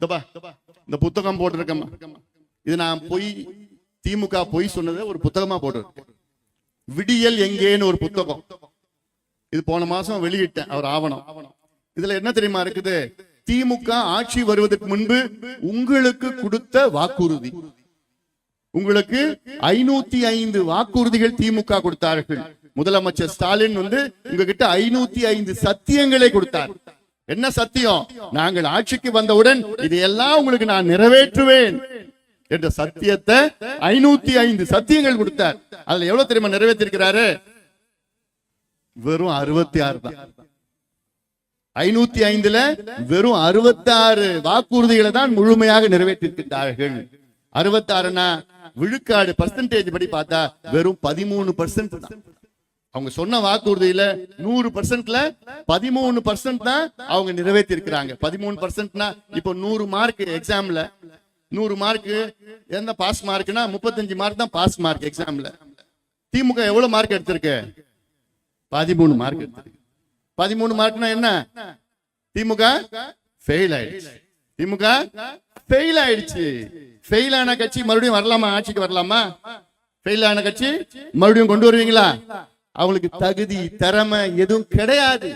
இதப்பா, இந்த புத்தகம் போட்டிருக்கேம்மா. இது நான் பொய் திமுக பொய் சொன்னதை ஒரு புத்தகமா போட்டிருக்கேன். விடியல் எங்கேன்னு ஒரு புத்தகம். இது போன மாசம் வெளியிட்டேன் அவர் ஆவணம். இதுல என்ன தெரியுமா இருக்குது? திமுக ஆட்சி வருவதற்கு முன்பு உங்களுக்கு கொடுத்த வாக்குறுதி. உங்களுக்கு ஐநூத்தி ஐந்து வாக்குறுதிகள் திமுக கொடுத்தார்கள். முதலமைச்சர் ஸ்டாலின் வந்து உங்ககிட்ட ஐநூத்தி ஐந்து சத்தியங்களை கொடுத்தார். என்ன சத்தியம்? நாங்கள் ஆட்சிக்கு வந்தவுடன் இதையெல்லாம் உங்களுக்கு நான் நிறைவேற்றுவேன். என்ற சத்தியத்தை ஐநூத்தி ஐந்து சத்தியங்கள் கொடுத்தார். அதுல எவ்வளவு தெரியுமா நிறைவேற்றிருக்கிறாரு? வெறும் அறுபத்தி ஆறு தான். ஐநூத்தி ஐந்துல வெறும் அறுபத்தி ஆறு வாக்குறுதிகளை தான் முழுமையாக நிறைவேற்றிருக்கிறார்கள் அறுபத்தி ஆறுனா விழுக்காடு பர்சன்டேஜ் படி பார்த்தா வெறும் பதிமூணு பர்சன்ட் தான். அவங்க சொன்ன வாக்குறுதியில நூறு பர்சன்ட்ல பதிமூணு பர்சன்ட் தான் அவங்க நிறைவேற்றி இருக்கிறாங்க பதிமூணு பர்சன்ட்னா இப்போ நூறு மார்க் எக்ஸாம்ல நூறு மார்க் எந்த பாஸ் மார்க்னா முப்பத்தஞ்சு மார்க் தான் பாஸ் மார்க் எக்ஸாம்ல திமுக எவ்வளவு மார்க் எடுத்திருக்கு? பதிமூணு மார்க் எடுத்திருக்கு. பதிமூணு மார்க்னா என்ன? திமுக ஃபெயில் ஆயிடுச்சு. திமுக ஃபெயில் ஆயிடுச்சு. ஃபெயில் ஆன கட்சி மறுபடியும் வரலாமா? ஆட்சிக்கு வரலாமா? ஃபெயில் ஆன கட்சி மறுபடியும் கொண்டு வருவீங்களா? அவங்களுக்கு தகுதி திறமை எதுவும் கிடையாது.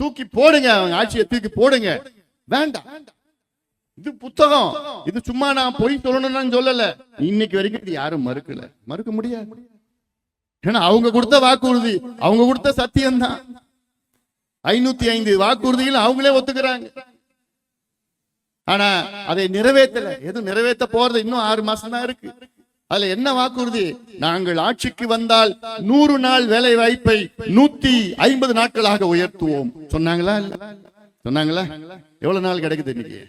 தூக்கி போடுங்க அவங்க ஆட்சியை தூக்கி போடுங்க. வேண்டாம். இது புத்தகம். இது சும்மா நான் பொய் சொல்லணும்னு சொல்லல. இன்னைக்கு வரைக்கும் இது யாரும் மறுக்கல. மறுக்க முடியாது. ஏன்னா அவங்க கொடுத்த வாக்குறுதி அவங்க கொடுத்த சத்தியம் தான் ஐநூத்தி ஐந்து வாக்குறுதிகள் அவங்களே ஒத்துக்கிறாங்க. ஆனா அதை நிறைவேற்றல எதுவும் நிறைவேற்ற போறது இன்னும் ஆறு மாசம் தான் இருக்கு. அதுல என்ன வாக்குறுதி? நாங்கள் ஆட்சிக்கு வந்தால் நூறு நாள் வேலை வாய்ப்பை நூத்தி ஐம்பது நாட்களாக உயர்த்துவோம். சொன்னாங்களா சொன்னாங்களா? எவ்வளவு நாள் கிடைக்குது இன்னைக்கு?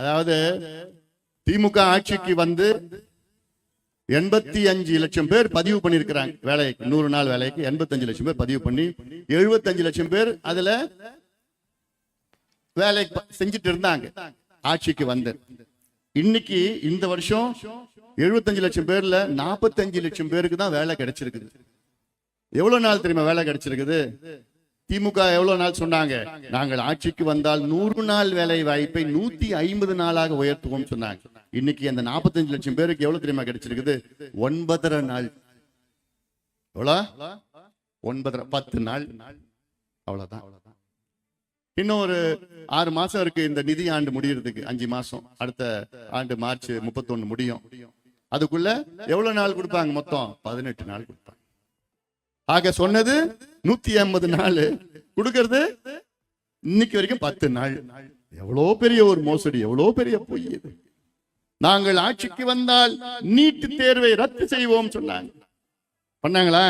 அதாவது திமுக ஆட்சிக்கு வந்து எண்பத்தி அஞ்சு லட்சம் பேர் பதிவு பண்ணிருக்கிறாங்க வேலைக்கு. நூறு நாள் வேலைக்கு எண்பத்தஞ்சு லட்சம் பேர் பதிவு பண்ணி எழுபத்தஞ்சு லட்சம் பேர் அதுல வேலை செஞ்சுட்டு இருந்தாங்க. ஆட்சிக்கு வந்து. இன்னைக்கு இந்த வருஷம் எழுபத்தஞ்சு லட்சம் பேர்ல நாற்பத்தஞ்சு லட்சம் பேருக்கு தான் வேலை கிடைச்சிருக்குது. எவ்வளவு நாள் தெரியுமா வேலை கிடைச்சிருக்குது? திமுக எவ்வளவு நாள் சொன்னாங்க? நாங்கள் ஆட்சிக்கு வந்தால் நூறு நாள் வேலை வாய்ப்பை நூத்தி ஐம்பது நாளாக உயர்த்துவோம் சொன்னாங்க. இன்னைக்கு அந்த 45 லட்சம் பேருக்கு எவ்வளவு தெரியுமா கிடைச்சிருக்குது? ஒன்பதரை நாள். எவ்வளோ? ஒன்பதரை பத்து நாள். அவ்வளவுதான். இன்னும் ஒரு ஆறு மாசம் இருக்கு இந்த நிதி ஆண்டு முடியறதுக்கு. அஞ்சு மாசம். அடுத்த ஆண்டு மார்ச் முப்பத்தொன்னு முடியும். அதுக்குள்ள எவ்வளவு நாள் கொடுப்பாங்க மொத்தம்? பதினெட்டு நாள் கொடுப்பாங்க. ஆக சொன்னது நூத்தி ஐம்பது நாள். கொடுக்கறது இன்னைக்கு வரைக்கும் பத்து நாள். எவ்வளவு பெரிய ஒரு மோசடி எவ்வளவு பெரிய பொய் இது. நாங்கள் ஆட்சிக்கு வந்தால் நீட்டு தேர்வை ரத்து செய்வோம் சொன்னாங்க. பண்ணாங்களா?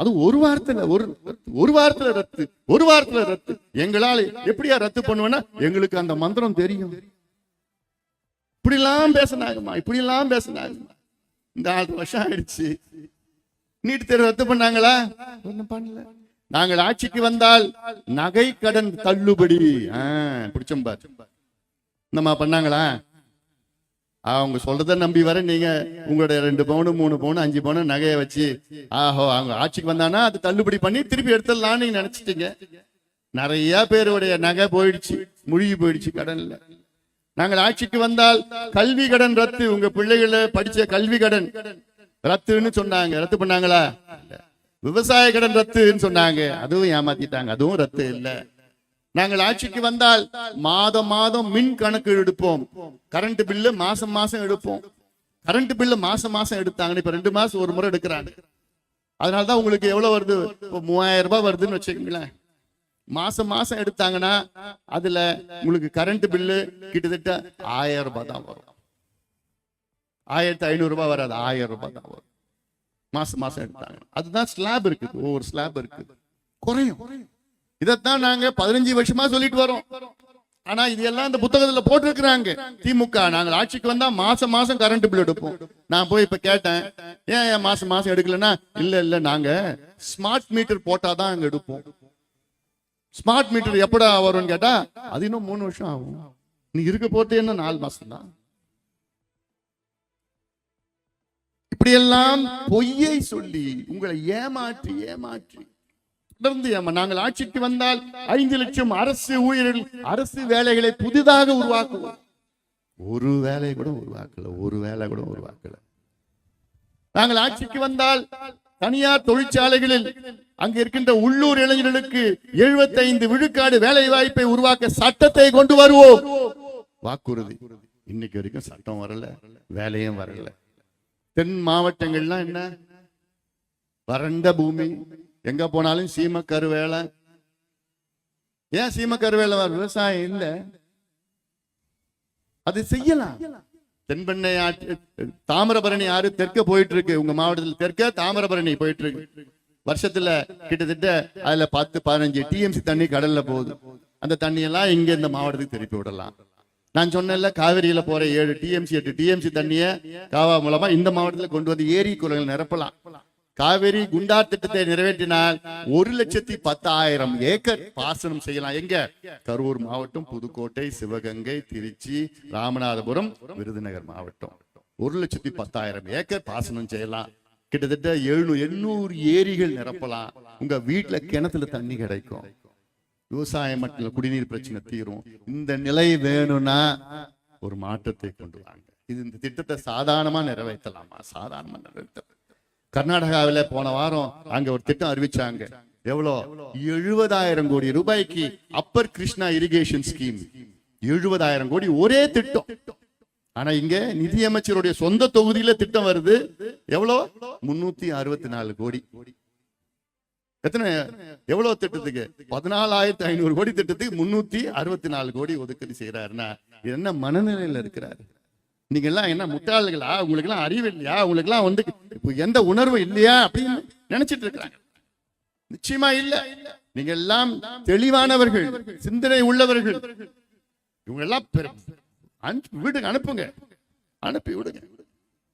அது ஒரு வாரத்துல ஒரு ஒரு வாரத்துல ரத்து ஒரு வாரத்துல ரத்து. எங்களால எப்படியா ரத்து பண்ணுவேன்னா எங்களுக்கு அந்த மந்திரம் தெரியும். இப்படி எல்லாம் பேசினாங்கம்மா இப்படி எல்லாம் பேசினாங்கம்மா. இந்த ஆறு வருஷம் ஆயிடுச்சு. நீட் தேர்வு ரத்து பண்ணாங்களா? ஒண்ணும் பண்ணல. நாங்கள் ஆட்சிக்கு வந்தால் நகை கடன் தள்ளுபடி. பிடிச்சம்பா பார். என்னம்மா பண்ணாங்களா? அவங்க சொல்றத நம்பி வர நீங்க உங்களுடைய ரெண்டு பவுனு மூணு பவுனு அஞ்சு பவுனு நகையை வச்சு ஆஹோ அவங்க ஆட்சிக்கு வந்தானா அது தள்ளுபடி பண்ணி திருப்பி எடுத்துடலாம்னு நீங்க நினைச்சிட்டீங்க. நிறைய பேருடைய நகை போயிடுச்சு முழுகி போயிடுச்சு கடன்ல. நாங்கள் ஆட்சிக்கு வந்தால் கல்வி கடன் ரத்து உங்க பிள்ளைகளை படிச்ச கல்வி கடன் ரத்துன்னு சொன்னாங்க. ரத்து பண்ணாங்களா? விவசாய கடன் ரத்துன்னு சொன்னாங்க. அதுவும் ஏமாத்திட்டாங்க. அதுவும் ரத்து இல்ல. நாங்கள் ஆட்சிக்கு வந்தால் மாதம் மாதம் மின் கணக்கு எடுப்போம். கரண்ட் பில்லு மாசம் மாசம் எடுப்போம். கரண்ட் பில்லு மாசம் மாசம் எடுத்தாங்கன்னு இப்ப ரெண்டு மாசம் ஒரு முறை எடுக்கிறாங்க. அதனாலதான் உங்களுக்கு எவ்வளவு வருது? இப்போ மூவாயிரம் ரூபாய் வருதுன்னு வச்சுக்கோங்களேன். மாசம் மாசம் எடுத்தாங்கன்னா அதுல உங்களுக்கு கரண்ட் பில்லு கிட்டத்தட்ட ஆயிரம் ரூபாய் தான் வரும். ஆயிரத்தி ஐநூறு ரூபாய் வராது. ஆயிரம் ரூபாய் தான் வரும். மாசம் மாசம் எடுத்தாங்க அதுதான் ஸ்லாப் இருக்குது. ஒவ்வொரு ஸ்லாப் இருக்குது. குறையும். இதைத்தான் நாங்க பதினஞ்சு வருஷமா சொல்லிட்டு வரோம். ஆனா இது எல்லாம் இந்த புத்தகத்துல போட்டிருக்கிறாங்க. திமுக நாங்கள் ஆட்சிக்கு வந்தா மாசம் மாசம் கரண்ட் பில் எடுப்போம். நான் போய் இப்ப கேட்டேன். ஏன் ஏன் மாசம் மாசம் எடுக்கலன்னா இல்ல இல்ல நாங்க ஸ்மார்ட் மீட்டர் போட்டாதான் அங்க எடுப்போம். ஸ்மார்ட் மீட்டர் எப்படா வரும்னு கேட்டா அது இன்னும் மூணு வருஷம் ஆகும். நீ இருக்க போறது என்ன நாலு மாசம் தான் இப்படியெல்லாம் பொய்யை சொல்லி உங்களை ஏமாற்றி ஏமாற்றி தொடர்ந்து நாங்கள் ஆட்சிக்கு வந்தால் ஐந்து லட்சம் அரசு ஊழியர்கள் அரசு வேலைகளை புதிதாக உருவாக்குவோம். ஒரு வேலை கூட உருவாக்கல ஒரு வேலை கூட உருவாக்கல. நாங்கள் ஆட்சிக்கு வந்தால் தனியார் தொழிற்சாலைகளில் அங்க இருக்கின்ற உள்ளூர் இளைஞர்களுக்கு 75 விழுக்காடு வேலை வாய்ப்பை உருவாக்க சட்டத்தை கொண்டு வருவோம். வாக்குறுதி. இன்னைக்கு வரைக்கும் சட்டம் வரல வேலையும் வரல. தென் மாவட்டங்கள்லாம் என்ன? வறண்ட பூமி எங்க போனாலும் சீம கருவேலை. ஏன் சீம கருவேலை விவசாயம் இல்ல. அது செய்யலாம். தென்பெண்ணை ஆற்று தாமிரபரணி ஆறு தெற்க போயிட்டு இருக்கு உங்க மாவட்டத்தில் தெற்க தாமிரபரணி போயிட்டு இருக்கு வருஷத்துல கிட்டத்தட்ட அதுல பத்து பதினஞ்சு டிஎம்சி தண்ணி கடல்ல போகுது. அந்த தண்ணி எல்லாம் இங்க இந்த மாவட்டத்துக்கு திருப்பி விடலாம். நான் சொன்னேன்ல காவிரியில போற ஏழு டிஎம்சி எட்டு டிஎம்சி தண்ணிய காவா மூலமா இந்த மாவட்டத்துல கொண்டு வந்து ஏரி குளங்கள் நிரப்பலாம். காவேரி குண்டார் திட்டத்தை நிறைவேற்றினால் ஒரு லட்சத்தி பத்தாயிரம் ஏக்கர் பாசனம் செய்யலாம். எங்க? கரூர் மாவட்டம் புதுக்கோட்டை சிவகங்கை திருச்சி ராமநாதபுரம் விருதுநகர் மாவட்டம். ஒரு லட்சத்தி பத்தாயிரம் ஏக்கர் பாசனம் செய்யலாம். கிட்டத்தட்ட எழுநூறு எண்ணூறு ஏரிகள் நிரப்பலாம். உங்க வீட்டுல கிணத்துல தண்ணி கிடைக்கும். விவசாயம் மட்டும் குடிநீர் பிரச்சனை தீரும். இந்த நிலை வேணும்னா ஒரு மாற்றத்தை கொண்டு வாங்க. இது இந்த திட்டத்தை சாதாரணமா நிறைவேற்றலாமா? சாதாரணமா நிறைவேற்ற கர்நாடகாவில போன வாரம் அங்க ஒரு திட்டம் அறிவிச்சாங்க. எவ்வளோ? எழுபதாயிரம் கோடி ரூபாய்க்கு அப்பர் கிருஷ்ணா இரிகேஷன் ஸ்கீம் எழுபதாயிரம் கோடி ஒரே திட்டம். ஆனா இங்க நிதியமைச்சருடைய சொந்த தொகுதியில திட்டம் வருது. எவ்வளோ? முன்னூத்தி அறுபத்தி நாலு கோடி. எத்தனை? எவ்வளவு திட்டத்துக்கு? பதினாலாயிரத்தி ஐநூறு கோடி திட்டத்துக்கு முன்னூத்தி அறுபத்தி நாலு கோடி ஒதுக்கீடு செய்யறாருன்னா என்ன மனநிலையில இருக்கிறாரு? நீங்க எல்லாம் என்ன முட்டாள்களா? உங்களுக்கு எல்லாம் அறிவு இல்லையா? உங்களுக்கு எல்லாம் வந்து எந்த உணர்வு இல்லையா அப்படின்னு நினைச்சிட்டு இருக்கிறாங்க. நிச்சயமா இல்ல. நீங்க எல்லாம் தெளிவானவர்கள் சிந்தனை உள்ளவர்கள். இவங்க எல்லாம் அனுப்பி- வீட்டுக்கு அனுப்புங்க. அனுப்பி விடுங்க.